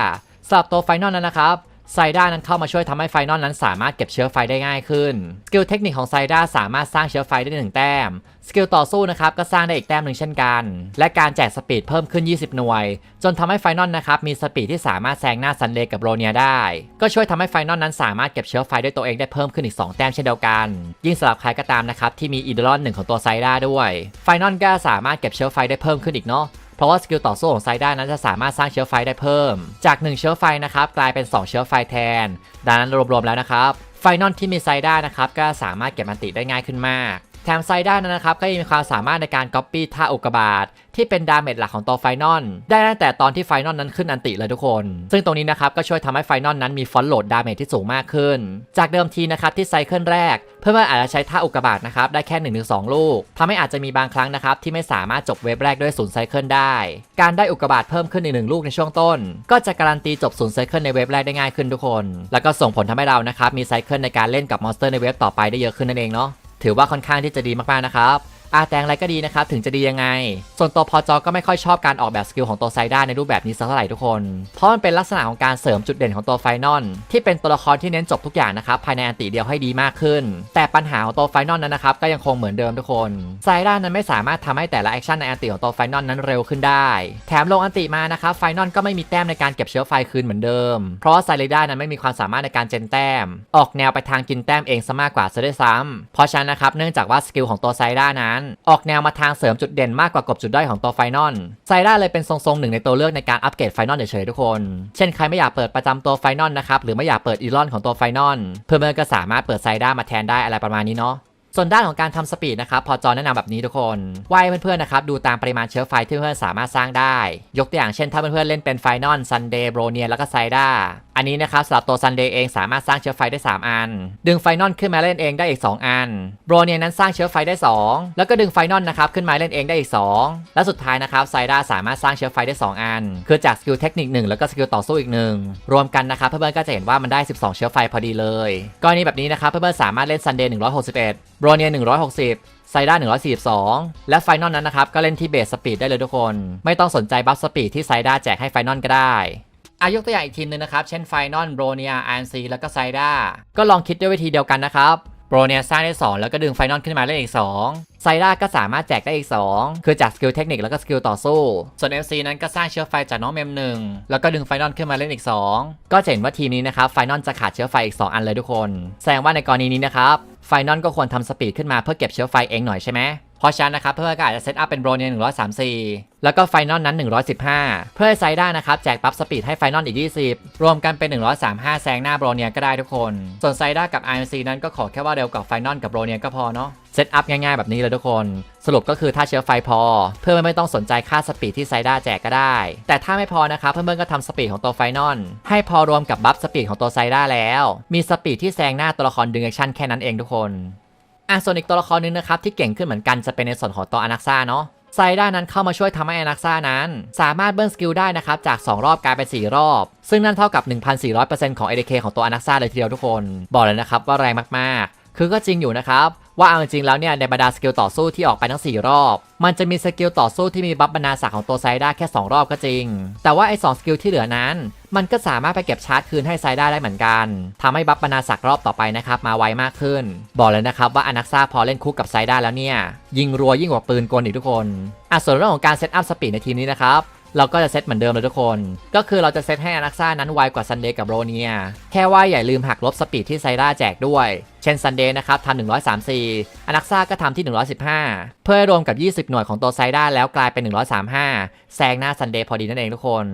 สำหรับตัวไฟนอลนั้นนะครับ ไซด้านั้นเข้ามาช่วยทำให้ไฟนอลนั้นสามารถเก็บเชื้อไฟได้ง่ายขึ้น สกิลเทคนิคของไซด้าสามารถสร้างเชื้อไฟได้หนึ่งแต้ม สกิลต่อสู้นะครับก็สร้างได้อีกแต้มหนึ่งเช่นกัน และการแจกสปีดเพิ่มขึ้น 20 หน่วย จนทำให้ไฟนอลนะครับมีสปีดที่สามารถแซงหน้าซันเดย์กับโรเนียได้ ก็ช่วยทำให้ไฟนอลนั้นสามารถเก็บเชื้อไฟด้วยตัวเองได้เพิ่มขึ้นอีก 2 แต้มเช่นเดียวกัน ยิ่งสำหรับใครก็ตามนะครับที่มีอีดอลอนหนึ่งของตัวไซด้าด้วย ไฟนอลก็สามารถเก็บเชื้อไฟได้เพิ่มขึ้นอีกเนาะ เพราะว่าสกิลต่อสู้ของไซด้านั้นจะสามารถสร้างเชื้อไฟได้เพิ่ม จาก 1 เชื้อไฟนะครับกลายเป็น 2 เชื้อไฟแทน ดังนั้นรวมๆแล้วนะครับไฟนอลที่มีไซด้านะครับก็สามารถเก็บมันติได้ง่ายขึ้นมาก แถมไซด้านั้นนะครับก็ยังมีความสามารถในการก๊อปปี้ท่าอุกกาบาตที่เป็นดาเมจหลักของตัวไฟนอลได้ตั้งแต่ตอนที่ไฟนอลนั้นขึ้นอันติเลยทุกคน ซึ่งตรงนี้นะครับก็ช่วยทำให้ไฟนอลนั้นมีฟอนต์โหลดดาเมจที่สูงมากขึ้น จากเดิมทีนะครับที่ไซเคิลแรก เพื่อนๆอาจจะใช้ท่าอุกกาบาตนะครับได้แค่1นถึงสลูกทำให้อาจจะมีบางครั้งนะครับที่ไม่สามารถจบเวฟแรกด้วยศูนย์ไซเคิลได้ การได้อุกกาบาตเพิ่มขึ้นอีกหนึ่งลูกในช่วงต้น ก็จะการันตีจบศูนย์ไซเคิลในเวฟแรกได้ง่ายขึ้นทุกคน แล้วก็ส่งผลทำให้เรานะครับมีไซเคิลในการเล่นกับมอนสเตอร์ในเวฟต่อไปได้เยอะขึ้นนั่นเองเนาะ ถือว่าค่อนข้างที่จะดีมากๆนะครับ อาแต่งอะไรก็ดีนะครับถึงจะดียังไง ส่วนตัวพอจอก็ไม่ค่อยชอบการออกแบบสกิลของตัวไซด้าในรูปแบบนี้สักเท่าไหร่ทุกคน เพราะมันเป็นลักษณะของการเสริมจุดเด่นของตัวไฟนอลที่เป็นตัวละครที่เน้นจบทุกอย่างนะครับภายในอันติเดียวให้ดีมากขึ้น แต่ปัญหาของตัวไฟนอลนั้นนะครับก็ยังคงเหมือนเดิมทุกคนไซด้านั้นไม่สามารถทำให้แต่ละแอคชั่นในอันติของตัวไฟนอลนั้นเร็วขึ้นได้ แถมลงอันติมานะครับไฟนอลก็ไม่มีแต้มในการเก็บเชื้อไฟคืนเหมือนเดิม เพราะว่าไซด้านั้นไม่มีความสามารถในการเจนแต้ม ออกแนวไปทางกินแต้มเองซะมากกว่าซะด้วยซ้ำเพราะฉะนั้นนะครับเนื่องจากว่าสกิลของตัวไซด้านั้นออกแนวมาทางเสริมจุดเด่นมากกว่ากบจุดด้อยของตัวไฟนอลไซด้าเลยเป็นทรงๆหนึ่งในตัวเลือกในการอัปเกรดไฟนอลเฉยๆทุกคน เช่นใครไม่อยากเปิดประจำตัวไฟนอลนะครับหรือไม่อยากเปิดอีลอนของตัวไฟนอลเพื่อนๆก็สามารถเปิดไซด้ามาแทนได้อะไรประมาณนี้เนาะ ส่วนด้านของการทำสปีดนะครับพอจอแนะนำแบบนี้ทุกคนว่าให้เพื่อนๆนะครับดูตามปริมาณเชื้อไฟที่เพื่อนๆสามารถสร้างได้ ยกตัวอย่างเช่นถ้าเพื่อนๆเล่นเป็นไฟนอลซันเดย์โบรเนียแล้วก็ไซด้าอันนี้นะครับสำหรับตัวซันเดย์เองสามารถสร้างเชื้อไฟได้ 3 อัน ดึงไฟนอลขึ้นมาเล่นเองได้อีก 2 อันโบรเนียนั้นสร้างเชื้อไฟได้ 2 แล้วก็ดึงไฟนอลนะครับขึ้นมาเล่นเองได้อีก 2 และสุดท้ายนะครับไซด้าสามารถสร้างเชื้อไฟได้ 2 อัน คือจากสกิลเทคนิค 1 แล้วก็สกิลต่อสู้อีกหนึ่งรวมกันนะครับเพื่อนๆก็จะเห็นว่ามันได้ 12 เชื้อไฟพอดีเลยกรณีแบบนี้นะครับเพื่อนๆสามารถเล่นซันเดย์161 โบรเนีย160ไซด้า142 และไฟนอลนั้นนะครับ ก็เล่นที่เบสสปีดได้เลยทุกคน ไม่ต้องสนใจบัฟสปีดที่ไซด้าแจกให้ไฟนอลก็ได้อายุตัวอย่างอีกทีมนึงนะครับ เช่นไฟนอลโบรเนียอาร์ซีแล้วก็ไซด้าก็ลองคิดด้วยวิธีเดียวกันนะครับ โปรเนียสร้างได้ 2 แล้วก็ดึงไฟนอลขึ้นมาเล่นอีก 2 ไซร่าก็สามารถแจกได้อีก 2 คือจากสกิลเทคนิคแล้วก็สกิลต่อสู้ ส่วน FC นั้นก็สร้างเชื้อไฟจากน้องเมมหนึ่งแล้วก็ดึงไฟนอลขึ้นมาเล่นอีก 2 ก็จะเห็นว่าทีมนี้นะครับไฟนอลจะขาดเชื้อไฟอีก 2 อันเลยทุกคน แสดงว่าในกรณีนี้นะครับไฟนอลก็ควรทำสปีดขึ้นมาเพื่อเก็บเชื้อไฟเองหน่อยใช่ไหม เพราะฉะนั้นนะครับเพื่อนก็อาจจะเซตอัพเป็นโบรเนีย134 แล้วก็ไฟนอลนั้น 115 เพื่อให้ไซด้านะครับแจกบัฟสปีดให้ไฟนอลอีก 20 รวมกันเป็น 135 แซงหน้าโบรเนียก็ได้ทุกคน ส่วนไซด้ากับ IMC นั้นก็ขอแค่ว่าเร็วกว่าไฟนอลกับโบรเนียก็พอเนาะเซตอัพง่ายๆแบบนี้เลยทุกคน สรุปก็คือถ้าเชื้อไฟพอ เพื่อนไม่ต้องสนใจค่าสปีดที่ไซด้าแจกก็ได้ แต่ถ้าไม่พอนะครับเพื่อนๆก็ทำสปีดของตัวไฟนอลให้พอรวมกับบัฟสปีดของตัวไซด้าแล้ว มีสปีดที่แซงหน้าตัวละครดึงแอคชั่นแค่นั้นเองทุกคน อะส่วนอีกตัวละครหนึงนะครับที่เก่งขึ้นเหมือนกันจะเป็นในส่วนของตัวอนักซ่าเนาะไซด้านั้นเข้ามาช่วยทำให้อนักซ่านั้น สามารถเบิ้ลสกิลได้นะครับ จาก 2 รอบกลายเป็น 4 รอบ ซึ่งนั่นเท่ากับ 1,400%ของ ADK ของตัวอนักซ่าเลยทีเดียวทุกคน บอกเลยนะครับว่าแรงมากๆ คือก็จริงอยู่นะครับ ว่าเอาจริงแล้วเนี่ยในบรรดาสกิลต่อสู้ที่ออกไปทั้ง 4 รอบ มันจะมีสกิลต่อสู้ที่มีบัฟบรรณาศักดิ์ของตัวไซด้าแค่ 2 รอบก็จริง แต่ว่าไอ้สสกิลที่เหลือนั้น มันก็สามารถไปเก็บชาร์จคืนให้ไซด้าได้เหมือนกันทำให้บัฟบรรณาศักดิ์รอบต่อไปนะครับมาไวมากขึ้น บอกเลยนะครับว่าอนักซ่าพอเล่นคู่กับไซด้าแล้วเนี่ย ยิงรัวยิ่งกว่าปืนกลอีกทุกคนอะส่วนเรื่องของการเซตอัพสปีดในทีมนี้นะครับ เราก็จะเซตเหมือนเดิมเลยทุกคน ก็คือเราจะเซตให้อนักซ่านั้นไวกว่าซันเดย์กับโรเนีย แค่ว่าอย่าลืมหักลบสปีดที่ไซด้าแจกด้วย เช่นซันเดย์นะครับทำ134อนักซ่าก็ทำที่ 115 เพื่อรวมกับ 20 หน่วยของตัวไซด้าแล้วกลายเป็น 135 แซงหน้าซันเดย์พอดีนั่นเองทุกคน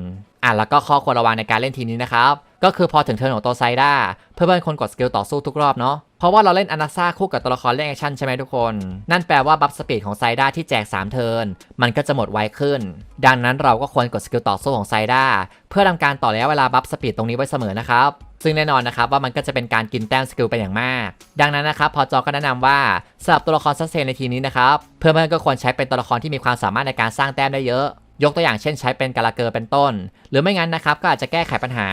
อะแล้วก็ข้อควรระวังในการเล่นทีนี้นะครับ ก็คือพอถึงเทิร์นของตัวไซด้าเพื่อนๆคนกดสกิลต่อสู้ทุกรอบเนาะ ราะว่าเราเล่นอนาซาคู่กับตัวละครเล่นแอคชั่นใช่ไหมทุกคน นั่นแปลว่าบัฟสปีดของไซด้าที่แจก 3 เทิร์นมันก็จะหมดไวขึ้น ดังนั้นเราก็ควรกดสกิลต่อสู้ของไซด้าเพื่อทำการต่อระยะเวลาบัฟสปีดตรงนี้ไว้เสมอนะครับซึ่งแน่นอนนะครับว่ามันก็จะเป็นการกินแต้มสกิลไปอย่างมาก ดังนั้นนะครับพอจอก็แนะนำว่าสำหรับตัวละครซัสเซนในทีนี้นะครับเพื่อนๆก็ควรใช้เป็นตัวละครที่มีความสามารถในการสร้างแต้มได้เยอะ ยกตัวอย่างเช่นใช้เป็นกาลาเกอร์เป็นต้น หรือไม่งั้นนะครับก็อาจจะแก้ไขปัญหา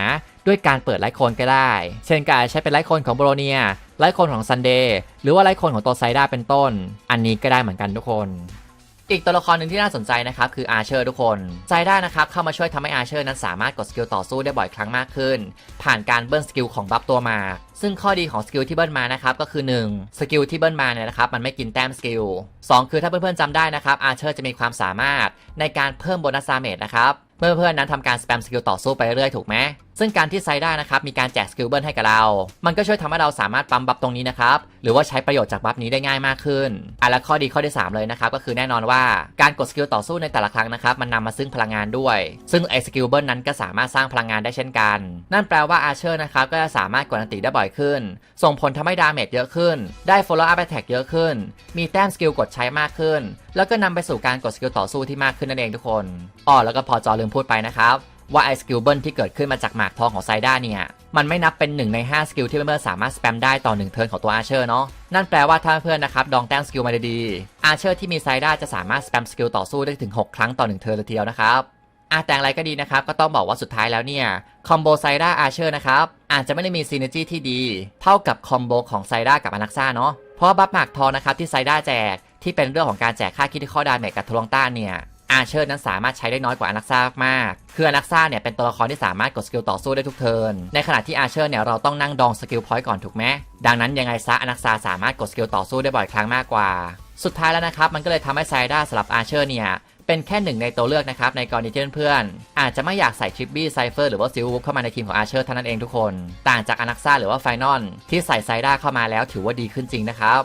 ด้วยการเปิดไลท์โคนก็ได้ เช่นการใช้เป็นไลท์โคนของโบโลเนีย ไลท์โคนของซันเดย์หรือว่าไลท์โคนของตัวไซด้าเป็นต้น อันนี้ก็ได้เหมือนกันทุกคนอีกตัวละครหนึ่งที่น่าสนใจนะครับคืออาเชอร์ทุกคนไซด้านะครับเข้ามาช่วยทำให้อาเชอร์นั้นสามารถกดสกิลต่อสู้ได้บ่อยครั้งมากขึ้น ผ่านการเบิ้ลสกิลของบัฟตัวมาซึ่งข้อดีของสกิลที่เบิ้ลมานะครับก็คือ 1 สกิลที่เบิ้ลมาเนี่ยนะครับมันไม่กินแต้มสกิล 2 คือถ้าเพื่อนๆจำได้นะครับอาเชอร์จะมีความสามารถในการเพิ่มโบนัสซาเมจนะครับเมื่อเพื่อนๆนั้นทำการสแปมสกิลต่อสู้ไปเรื่อยๆถูกไหมซึ่งการที่ไซด้านะครับมีการแจกสกิลเบิลให้กับเรา มันก็ช่วยทำให้เราสามารถปั๊มบัฟตรงนี้นะครับ หรือว่าใช้ประโยชน์จากบัฟนี้ได้ง่ายมากขึ้นอะและข้อดีข้อที่สามเลยนะครับ ก็คือแน่นอนว่าการกดสกิลต่อสู้ในแต่ละครั้งนะครับ มันนำมาซึ่งพลังงานด้วย ซึ่งไอสกิลเบิลนั้นก็สามารถสร้างพลังงานได้เช่นกัน นั่นแปลว่าอาเชอร์นะครับก็จะสามารถกดอันติได้บ่อยขึ้น ส่งผลทำให้ดาเมจเยอะขึ้น ได้ follow up attack เยอะขึ้น มีแต้มสกิลกดใช้มากขึ้น แล้วก็นำไปสู่การกดสกิลต่อสู้ที่มากขึ้นนั่นเองทุกคนอ๋อแล้วก็พอจอลืมพูดไปนะครับว่าไอสกิลเบิลที่เกิดขึ้นมาจากหมากทองของไซด้าเนี่ย มันไม่นับเป็น 1 ใน 5 สกิลที่เพื่อนๆสามารถสแปมได้ต่อ 1 เทิร์นของตัวอาเชอร์เนาะนั่นแปลว่าถ้าเพื่อนนะครับ ดองแต้มสกิลมาดีๆอาเชอร์ที่มีไซด้าจะสามารถสแปมสกิลต่อสู้ได้ถึง 6 ครั้งต่อ 1 เทิร์นเลยทีเดียวนะครับ อาแต่อย่างไรก็ดีนะครับ ก็ต้องบอกว่าสุดท้ายแล้วเนี่ยคอมโบไซด้าอาเชอร์นะครับ อาจจะไม่ได้มีซีเนจีที่ดี เท่ากับคอมโบของไซด้ากับอนักซ่าเนาะเพราะบัฟหมากทองนะครับที่ไซด้าแจก ที่เป็นเรื่องของการแจกค่าคิดข้อดาเมจกับทะลวงต้านเนี่ยอาเชอร์นั้นสามารถใช้ได้น้อยกว่าอนักซ่ามาก คืออนักซ่าเนี่ยเป็นตัวละครที่สามารถกดสกิลต่อสู้ได้ทุกเทิร์น ในขณะที่อาเชอร์เนี่ยเราต้องนั่งดองสกิลพอยต์ก่อนถูกไหม ดังนั้นยังไงซะอนักซ่าสามารถกดสกิลต่อสู้ได้บ่อยครั้งมากกว่า สุดท้ายแล้วนะครับมันก็เลยทำให้ไซด้าสำหรับอาเชอร์เนี่ย เป็นแค่หนึ่งในตัวเลือกนะครับในกรณีที่เพื่อนๆอาจจะไม่อยากใส่ชิปบี้ไซเฟอร์หรือว่าซิลวูฟเข้ามาในทีมของอาเชอร์เท่านั้นเองทุกคน ต่างจากอนักซ่าหรือว่าไฟนอลที่ใส่ไซด้าเข้ามาแล้วถือว่าดีขึ้นจริงนะครับ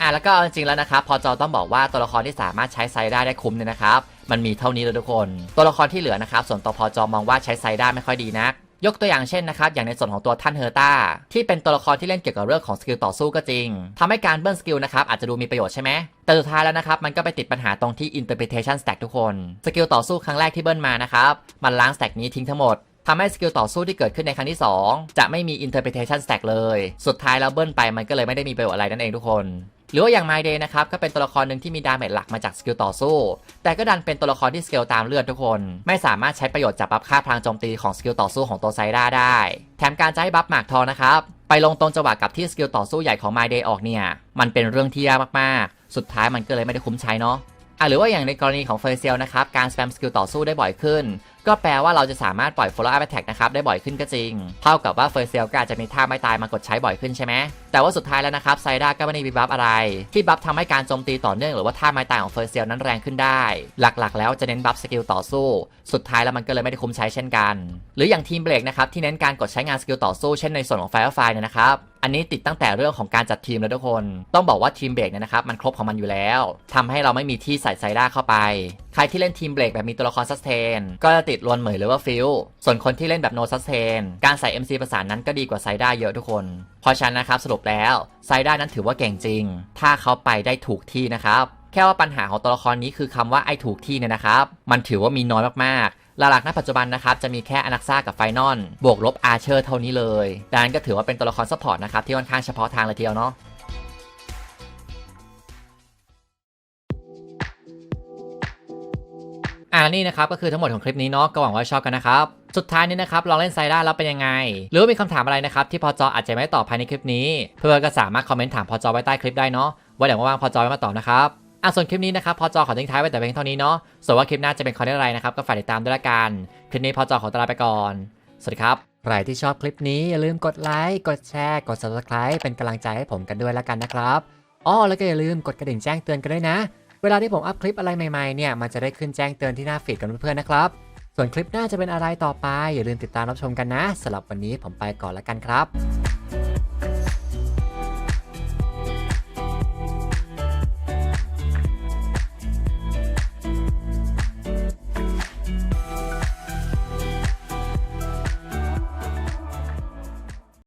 อะแล้วก็เอาจริงๆแล้วนะครับพอจอต้องบอกว่าตัวละครที่สามารถใช้ไซด้าได้คุ้มเนี่ยนะครับมันมีเท่านี้เลยทุกคน ตัวละครที่เหลือนะครับส่วนตัวพอจอมองว่าใช้ไซด้าไม่ค่อยดีนัก ยกตัวอย่างเช่นนะครับอย่างในส่วนของตัวท่านเฮอร์ตาที่เป็นตัวละครที่เล่นเกี่ยวกับเรื่องของสกิลต่อสู้ก็จริงทำให้การเบิ้ลสกิลนะครับอาจจะดูมีประโยชน์ใช่ไหมแต่สุดท้ายแล้วนะครับมันก็ไปติดปัญหาตรงที่ interpretation stack ทุกคนสกิลต่อสู้ครั้งแรกที่เบิ้ลมานะครับมันล้าง stack นี้ทิ้งทั้งหมด ทำให้สกิลต่อสู้ที่เกิดขึ้นในครั้งที่ 2 จะไม่มี interpretation stack เลย สุดท้ายแล้วเบิ้ลไปมันก็เลยไม่ได้มีประโยชน์อะไรนั่นเองทุกคนหรือว่าอย่าง My Day นะครับก็เป็นตัวละครหนึ่งที่มีดาเมจหลักมาจากสกิลต่อสู้ แต่ก็ดันเป็นตัวละครที่สเกลตามเลือดทุกคน ไม่สามารถใช้ประโยชน์จากบัฟค่าพลังโจมตีของสกิลต่อสู้ของตัวไซด้าได้ แถมการจะให้บัฟหมากทองนะครับ ไปลงตรงจังหวะกับที่สกิลต่อสู้ใหญ่ของ My Day ออกเนี่ย มันเป็นเรื่องที่ยากมากๆ สุดท้ายมันก็เลยไม่ได้คุ้มใช้เนาะอะหรือว่าอย่างในกรณีของเฟอร์เซียลนะครับ การสแปมสกิลต่อสู้ได้บ่อยขึ้นก็แปลว่าเราจะสามารถปล่อย follow up attack นะครับได้บ่อยขึ้นก็จริง เท่ากับว่าเฟอร์เซลก็อาจจะมีท่าไม่ตายมากดใช้บ่อยขึ้นใช่ไหมแต่ว่าสุดท้ายแล้วนะครับไซด้าก็ไม่ได้มีบัฟอะไร ที่บัฟทำให้การโจมตีต่อเนื่องหรือว่าท่าไม้ตายของเฟอร์เซลนั้นแรงขึ้นได้ หลักๆ แล้วจะเน้นบัฟสกิลต่อสู้ สุดท้ายแล้วมันก็เลยไม่ได้คุ้มใช้เช่นกัน หรืออย่างทีมเบรกนะครับที่เน้นการกดใช้งานสกิลต่อสู้เช่นในส่วนของ Firefly เนี่ยนะครับอันนี้ติดตั้งแต่เรื่องของการจัดทีมแล้วทุกคน ต้องบอกว่าทีมเบรกเนี่ยนะครับมันครบของมันอยู่แล้วทำให้เราไม่มีที่ใส่ไซด้าเข้าไป ใครที่เล่นทีมเบรกแบบมีตัวละครซัสเทนก็จะติดลวนเหมยหรือว่าฟิลส่วนคนที่เล่นแบบโนซัสเทนการใส่ MC ประสานนั้นก็ดีกว่าไซด้าเยอะทุกคน เพราะฉะนั้นนะครับสรุปแล้วไซด้านั้นถือว่าเก่งจริง ถ้าเขาไปได้ถูกที่นะครับแค่ว่าปัญหาของตัวละครนี้คือคำว่าไอถูกที่เนี่ยนะครับ มันถือว่ามีน้อยมากๆ หลักๆณปัจจุบันนะครับ จะมีแค่อนักซ่ากับไฟนอลบวกลบอาร์เชอร์เท่านี้เลยดังนั้นก็ถือว่าเป็นตัวละครซัพพอร์ตนะครับ ที่ค่อนข้างเฉพาะทางเลยทีเดียวเนาะ อ่านี่นะครับก็คือทั้งหมดของคลิปนี้เนาะก็หวังว่าชอบกันนะครับสุดท้ายนี้นะครับลองเล่นไซด้าแล้วเป็นยังไง หรือว่ามีคำถามอะไรนะครับที่พอจออาจจะไม่ตอบภายในคลิปนี้ เพื่อนๆก็สามารถคอมเมนต์ถามพอจอไว้ใต้คลิปได้เนาะไว้เดี๋ยวว่างพอจอไว้มาตอบนะครับอะส่วนคลิปนี้นะครับพอจอขอทิ้งท้ายไว้แต่เพียงเท่านี้เนาะส่วนว่าคลิปหน้าจะเป็นคอนเทนต์อะไรนะครับก็ฝากติดตามด้วยละกันคลิปนี้พอจอขอตลาไปก่อนสวัสดีครับใครที่ชอบคลิปนี้อย่าลืมกดไลค์กดแชร์กด subscribe เป็นกำลังใจให้ผมกันด้วยละกันนะครับอ้อแล้วก็อย่าลืมกดกระดิ่งแจ้งเตือนกันด้วยนะ เวลาที่ผมอัพคลิปอะไรใหม่ๆเนี่ยมันจะได้ขึ้นแจ้งเตือนที่หน้าฟีดกันเพื่อนๆนะครับ ส่วนคลิปหน้าจะเป็นอะไรต่อไป อย่าลืมติดตามรับชมกันนะสำหรับวันนี้ผมไปก่อนแล้วกันครับ